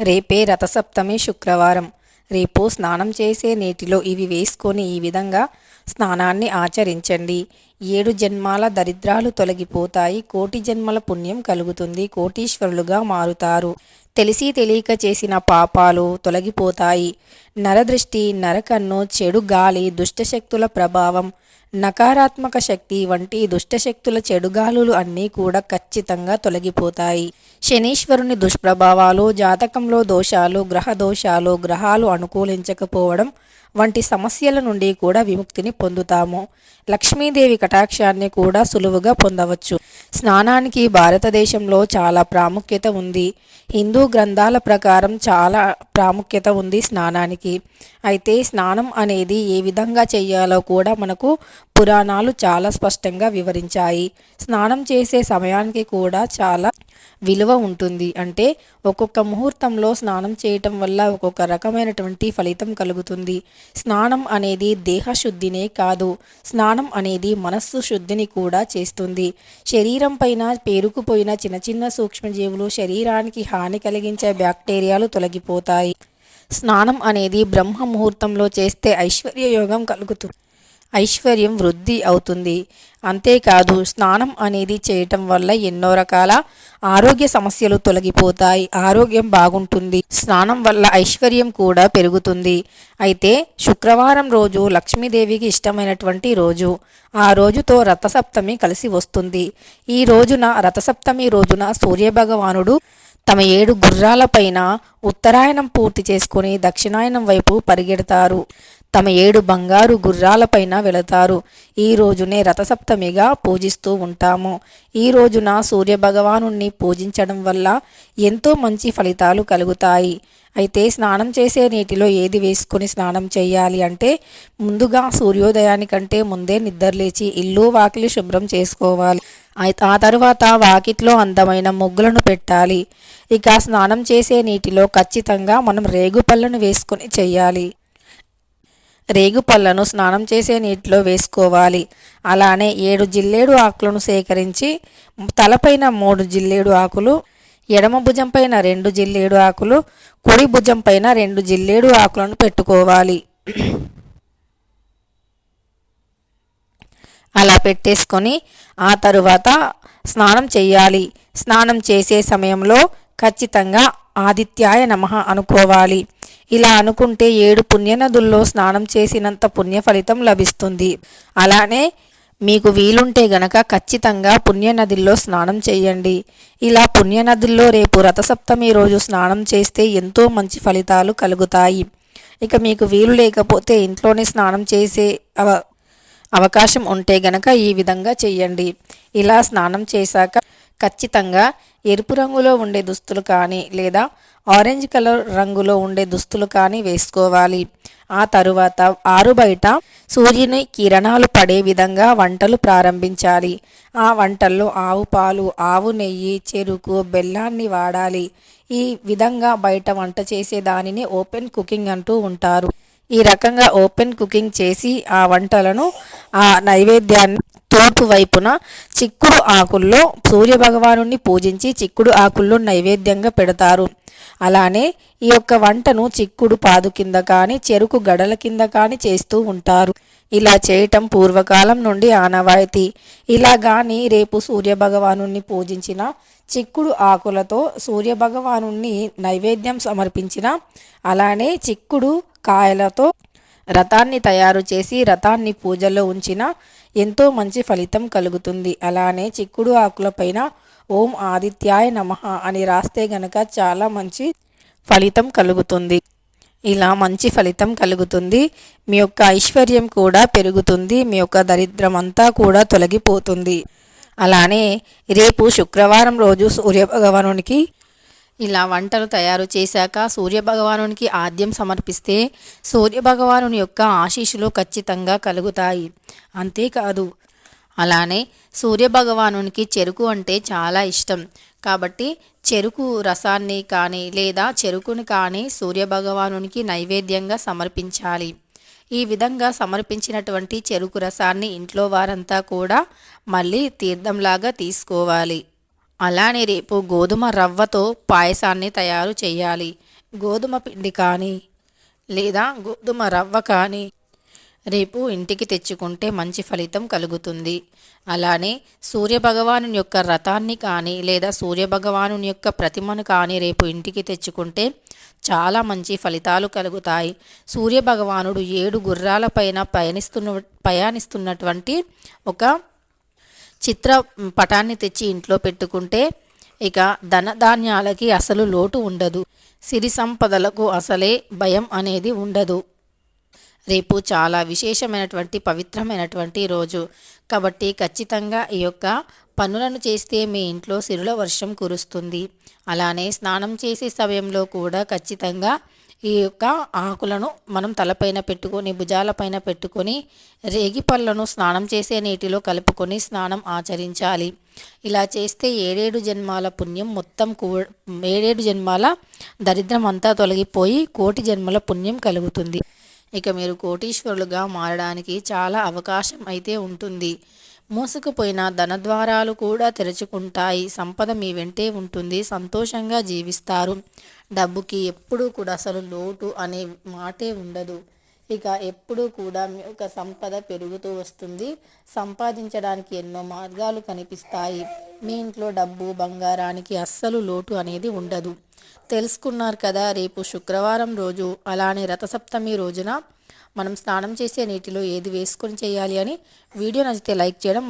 రేపే రథసప్తమి శుక్రవారం. రేపు స్నానం చేసే నీటిలో ఇవి వేసుకొని ఈ విధంగా స్నానాన్ని ఆచరించండి. ఏడు జన్మాల దరిద్రాలు తొలగిపోతాయి. కోటి జన్మల పుణ్యం కలుగుతుంది. కోటీశ్వరులుగా మారుతారు. తెలిసి తెలియక చేసిన పాపాలు తొలగిపోతాయి. నరదృష్టి నరకన్ను చెడు గాలి దుష్టశక్తుల ప్రభావం నకారాత్మక శక్తి వంటి దుష్టశక్తుల చెడుగాలులు అన్నీ కూడా ఖచ్చితంగా తొలగిపోతాయి. శనీశ్వరుని దుష్ప్రభావాలు జాతకంలో దోషాలు గ్రహ దోషాలు గ్రహాలు అనుకూలించకపోవడం వంటి సమస్యల నుండి కూడా విముక్తిని పొందుతాము. లక్ష్మీదేవి కటాక్షాన్ని కూడా సులువుగా పొందవచ్చు. స్నానానికి భారతదేశంలో చాలా ప్రాముఖ్యత ఉంది. హిందూ గ్రంథాల ప్రకారం చాలా ప్రాముఖ్యత ఉంది స్నానానికి. అయితే స్నానం అనేది ఏ విధంగా చేయాలో కూడా మనకు పురాణాలు చాలా స్పష్టంగా వివరించాయి. స్నానం చేసే సమయానికి కూడా చాలా విలువ ఉంటుంది. అంటే ఒక్కొక్క ముహూర్తంలో స్నానం చేయటం వల్ల ఒక్కొక్క రకమైనటువంటి ఫలితం కలుగుతుంది. స్నానం అనేది దేహ శుద్ధినే కాదు. స్నానం అనేది మనస్సు శుద్ధిని కూడా చేస్తుంది. శరీరం పైన పేరుకుపోయిన చిన్న చిన్న సూక్ష్మజీవులు శరీరానికి హాని కలిగించే బ్యాక్టీరియాలు తొలగిపోతాయి. స్నానం అనేది బ్రహ్మ ముహూర్తంలో చేస్తే ఐశ్వర్య యోగం కలుగుతుంది. ఐశ్వర్యం వృద్ధి అవుతుంది. అంతేకాదు స్నానం అనేది చేయటం వల్ల ఎన్నో రకాల ఆరోగ్య సమస్యలు తొలగిపోతాయి. ఆరోగ్యం బాగుంటుంది. స్నానం వల్ల ఐశ్వర్యం కూడా పెరుగుతుంది. అయితే శుక్రవారం రోజు లక్ష్మీదేవికి ఇష్టమైనటువంటి రోజు. ఆ రోజుతో రథసప్తమి కలిసి వస్తుంది. ఈ రోజున రథసప్తమి రోజున సూర్యభగవానుడు తమ ఏడు గుర్రాలపైన ఉత్తరాయణం పూర్తి చేసుకుని దక్షిణాయనం వైపు పరిగెడతారు. తమ ఏడు బంగారు గుర్రాలపైన వెళతారు. ఈ రోజునే రథసప్తమిగా పూజిస్తూ ఉంటాము. ఈ రోజున సూర్యభగవాను పూజించడం వల్ల ఎంతో మంచి ఫలితాలు కలుగుతాయి. అయితే స్నానం చేసే నీటిలో ఏది వేసుకొని స్నానం చేయాలి అంటే ముందుగా సూర్యోదయానికంటే ముందే నిద్రలేచి ఇల్లు వాకిలి శుభ్రం చేసుకోవాలి. ఆ తరువాత వాకిట్లో అందమైన ముగ్గులను పెట్టాలి. ఇక స్నానం చేసే నీటిలో ఖచ్చితంగా మనం రేగుపళ్ళను వేసుకొని చేయాలి. రేగుపళ్ళను స్నానం చేసే నీటిలో వేసుకోవాలి. అలానే ఏడు జిల్లేడు ఆకులను సేకరించి తలపైన మూడు జిల్లేడు ఆకులు ఎడమ భుజం పైన రెండు జిల్లేడు ఆకులు కుడి భుజం పైన రెండు జిల్లేడు ఆకులను పెట్టుకోవాలి. అలా పెట్టేసుకొని ఆ తరువాత స్నానం చేయాలి. స్నానం చేసే సమయంలో ఖచ్చితంగా ఆదిత్యాయ నమ అనుకోవాలి. ఇలా అనుకుంటే ఏడు పుణ్యనదుల్లో స్నానం చేసినంత పుణ్య ఫలితం లభిస్తుంది. అలానే మీకు వీలుంటే గనక ఖచ్చితంగా పుణ్యనదుల్లో స్నానం చేయండి. ఇలా పుణ్యనదుల్లో రేపు రథసప్తమి రోజు స్నానం చేస్తే ఎంతో మంచి ఫలితాలు కలుగుతాయి. ఇక మీకు వీలు లేకపోతే ఇంట్లోనే స్నానం చేసే అవ అవకాశం ఉంటే గనక ఈ విధంగా చెయ్యండి ఇలా స్నానం చేశాక ఖచ్చితంగా ఎరుపు రంగులో ఉండే దుస్తులు కానీ లేదా ఆరెంజ్ కలర్ రంగులో ఉండే దుస్తులు కానీ వేసుకోవాలి. ఆ తరువాత ఆరు బయట సూర్యుని కిరణాలు పడే విధంగా వంటలు ప్రారంభించాలి. ఆ వంటల్లో ఆవు పాలు ఆవు నెయ్యి చెరుకు బెల్లాన్ని వాడాలి. ఈ విధంగా బయట వంట చేసే దానిని ఓపెన్ కుకింగ్ అంటూ ఉంటారు. ఈ రకంగా ఓపెన్ కుకింగ్ చేసి ఆ వంటలను ఆ నైవేద్యాన్ని తూర్పు వైపున చిక్కుడు ఆకుల్లో సూర్యభగవాను పూజించి చిక్కుడు ఆకుల్లో నైవేద్యంగా పెడతారు. అలానే ఈ యొక్క వంటను చిక్కుడు పాదు కింద కానీ చెరుకు గడల కింద కానీ చేస్తూ ఉంటారు. ఇలా చేయటం పూర్వకాలం నుండి ఆనవాయితీ. ఇలా కానీ రేపు సూర్యభగవాను పూజించిన చిక్కుడు ఆకులతో సూర్యభగవాను నైవేద్యం సమర్పించిన అలానే చిక్కుడు కాయలతో రథాన్ని తయారు చేసి రథాన్ని పూజలో ఉంచిన ఎంతో మంచి ఫలితం కలుగుతుంది. అలానే చిక్కుడు ఆకులపైన ఓం ఆదిత్యాయ నమ అని రాస్తే గనక చాలా మంచి ఫలితం కలుగుతుంది. ఇలా మంచి ఫలితం కలుగుతుంది. మీ యొక్క ఐశ్వర్యం కూడా పెరుగుతుంది. మీ యొక్క దరిద్రం అంతా కూడా తొలగిపోతుంది. అలానే రేపు శుక్రవారం రోజు సూర్యభగవానునికి ఇలా వంటలు తయారు చేశాక సూర్యభగవానునికి ఆద్యం సమర్పిస్తే సూర్యభగవాను యొక్క ఆశీస్సులు ఖచ్చితంగా కలుగుతాయి. అంతేకాదు అలానే సూర్యభగవానునికి చెరుకు అంటే చాలా ఇష్టం. కాబట్టి చెరుకు రసాన్ని కానీ లేదా చెరుకుని కానీ సూర్యభగవానునికి నైవేద్యంగా సమర్పించాలి. ఈ విధంగా సమర్పించినటువంటి చెరుకు రసాన్ని ఇంట్లో వారంతా కూడా మళ్ళీ తీర్థంలాగా తీసుకోవాలి. అలానే రేపు గోధుమ రవ్వతో పాయసాన్ని తయారు చేయాలి. గోధుమ పిండి కానీ లేదా గోధుమ రవ్వ కానీ రేపు ఇంటికి తెచ్చుకుంటే మంచి ఫలితం కలుగుతుంది. అలానే సూర్యభగవాను యొక్క రథాన్ని కానీ లేదా సూర్యభగవాను యొక్క ప్రతిమను కానీ రేపు ఇంటికి తెచ్చుకుంటే చాలా మంచి ఫలితాలు కలుగుతాయి. సూర్యభగవానుడు ఏడు గుర్రాలపైన పయనిస్తున్న ప్రయాణిస్తున్నటువంటి ఒక చిత్ర పటాన్ని తెచ్చి ఇంట్లో పెట్టుకుంటే ఇక ధనధాన్యాలకి అసలు లోటు ఉండదు. సిరి సంపదలకు అసలే భయం అనేది ఉండదు. రేపు చాలా విశేషమైనటువంటి పవిత్రమైనటువంటి రోజు. కాబట్టి ఖచ్చితంగా ఈ యొక్క పనులను చేస్తే మీ ఇంట్లో సిరుల వర్షం కురుస్తుంది. అలానే స్నానం చేసే సమయంలో కూడా ఖచ్చితంగా ఈ యొక్క ఆకులను మనం తలపైన పెట్టుకొని భుజాలపైన పెట్టుకొని రేగి పళ్ళను స్నానం చేసే నీటిలో కలుపుకొని స్నానం ఆచరించాలి. ఇలా చేస్తే ఏడేడు జన్మాల పుణ్యం మొత్తం కూ ఏడేడు జన్మాల దరిద్రం అంతా తొలగిపోయి కోటి జన్మల పుణ్యం కలుగుతుంది. ఇక మీరు కోటీశ్వరులుగా మారడానికి చాలా అవకాశం అయితే ఉంటుంది. మూసుకుపోయిన ధనద్వారాలు కూడా తెరుచుకుంటాయి. సంపద మీ వెంటే ఉంటుంది. సంతోషంగా జీవిస్తారు. డబ్బుకి ఎప్పుడూ కూడా అసలు లోటు అనే మాటే ఉండదు. ఇక ఎప్పుడూ కూడా మీ యొక్క సంపద పెరుగుతూ వస్తుంది. సంపాదించడానికి ఎన్నో మార్గాలు కనిపిస్తాయి. మీ ఇంట్లో డబ్బు బంగారానికి అస్సలు లోటు అనేది ఉండదు. తెలుసుకున్నారు కదా రేపు శుక్రవారం రోజు అలానే రథసప్తమి రోజున మనం స్నానం చేసే నీటిలో ఏది వేసుకొని చేయాలి అని వీడియో నచ్చితే లైక్ చేయడం